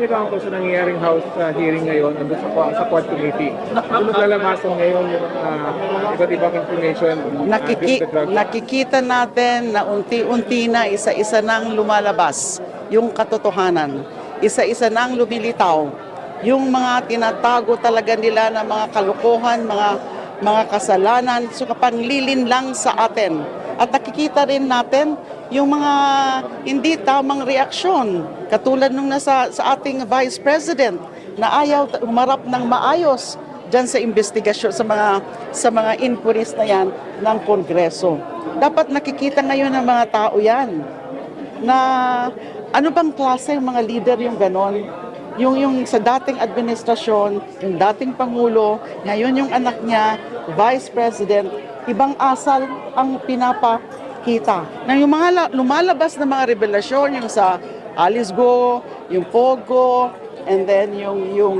lang po sa nangyayaring House uh, hearing ngayon nandun sa, sa Quad Committee? Kung naglalabasan ngayon yung uh, iba't ibang information uh, Nakiki, nakikita natin na unti-unti na isa-isa nang lumalabas yung katotohanan. Isa-isa nang lumilitaw yung mga tinatago talaga nila na mga kalukuhan, mga mga kasalanan, so kapanglilin lang sa atin. At nakikita rin natin yung mga hindi tamang reaksyon. Katulad nung nasa sa ating Vice President na ayaw humarap ng maayos diyan sa investigasyon sa mga sa mga inquiries na yan ng Kongreso. Dapat nakikita ngayon ng mga tao yan na ano bang klase yung mga leader yung ganon? Yung, yung sa dating administrasyon, yung dating Pangulo, ngayon yung anak niya, Vice President, ibang asal ang pinapakita. Na yung mga la- lumalabas na mga revelasyon, yung sa Alice Go, yung Pogo, and then yung, yung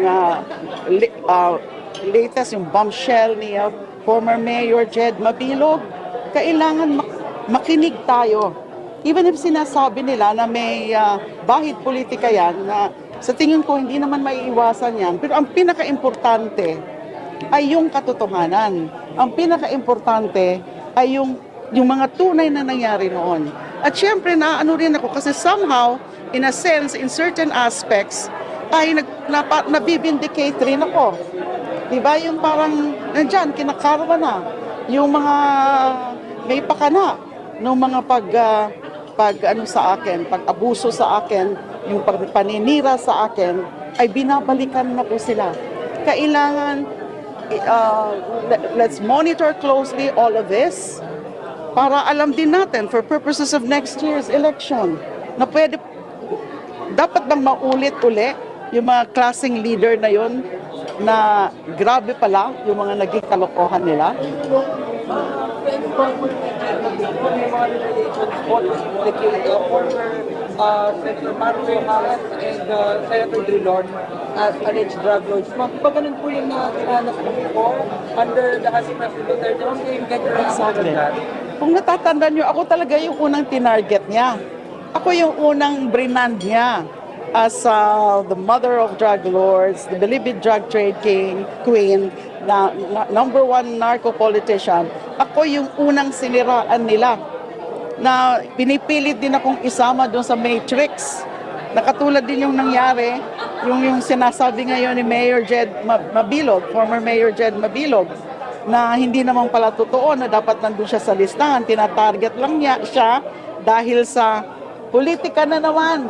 li- ah, latest, yung bombshell ni ah, former Mayor Jed Mabilog, kailangan mak- makinig tayo. Even if sinasabi nila na may ah, bahid politika yan, na sa tingin ko hindi naman maiiwasan yan. Pero ang pinaka-importante ay yung katotohanan. Ang pinaka-importante ay yung, yung mga tunay na nangyari noon. At syempre, naano rin ako kasi somehow, in a sense, in certain aspects, ay nag, napa, nabibindicate rin ako. Diba? Yung parang, nandyan, kinakarwa na. Yung mga may pakana ng mga pag, ah, pag ano sa akin, pag abuso sa akin, yung pag paninira sa akin, ay binabalikan na po sila. Kailangan, uh, let- let's monitor closely all of this para alam din natin for purposes of next year's election na pwede dapat bang maulit uli yung mga klaseng leader na yon na grabe pala yung mga naging kalokohan nila? Senator Marco Rojas and uh, Senator Drilon as alleged drug lords. Ma'am, pa ganun po yung uh, tinahanap ko under the House President Duterte. Ma'am, can you get your that? Kung natatandaan nyo, ako talaga yung unang tinarget niya. Ako yung unang brinand niya as uh, the mother of drug lords, the believed drug trade king, queen, na, na- number one narco politician. Ako yung unang siniraan nila na pinipilit din akong isama doon sa Matrix. Nakatulad din yung nangyari, yung, yung sinasabi ngayon ni Mayor Jed Ma- Mabilog, former Mayor Jed Mabilog, na hindi naman pala totoo na dapat nandun siya sa listahan. Tinatarget lang niya siya dahil sa politika na naman.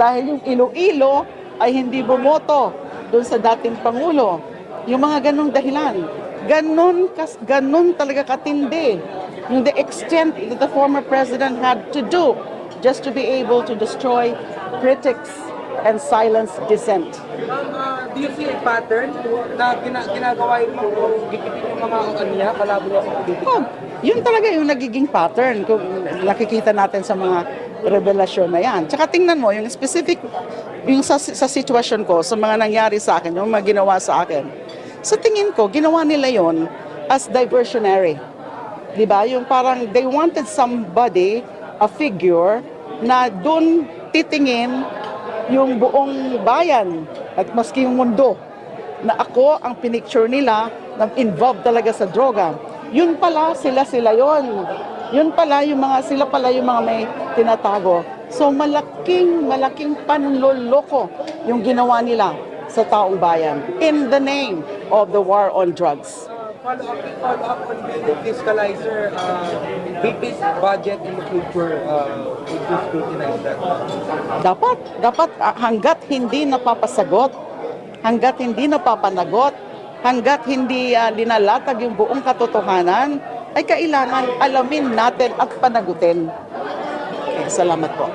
Dahil yung Iloilo ay hindi bumoto doon sa dating Pangulo. Yung mga ganong dahilan. Ganon, kas, ganon talaga katindi. Yung the extent that the former president had to do just to be able to destroy critics and silence dissent. Do you see a pattern na gina ginagawa yung mga gigitin yung mga niya, kalabo niya sa politika? Oh, yun talaga yung nagiging pattern kung nakikita natin sa mga revelasyon na yan. Tsaka tingnan mo, yung specific, yung sa, sa sitwasyon ko, sa mga nangyari sa akin, yung mga ginawa sa akin, sa tingin ko, ginawa nila yon as diversionary. Di ba? Yung parang they wanted somebody, a figure, na doon titingin yung buong bayan at maski yung mundo na ako ang pinicture nila na involved talaga sa droga. Yun pala, sila-sila yon. Yun pala, yung mga, sila pala yung mga may tinatago. So malaking, malaking panloloko yung ginawa nila sa taong bayan in the name of the war on drugs. Follow up, follow up on the fiscalizer, uh, budget in the future, uh, would you scrutinize that? Dapat, dapat ah, hanggat hindi napapasagot, hanggat hindi napapanagot, hanggat hindi ah, linalatag yung buong katotohanan, ay kailangan alamin natin at panagutin. Okay, salamat po.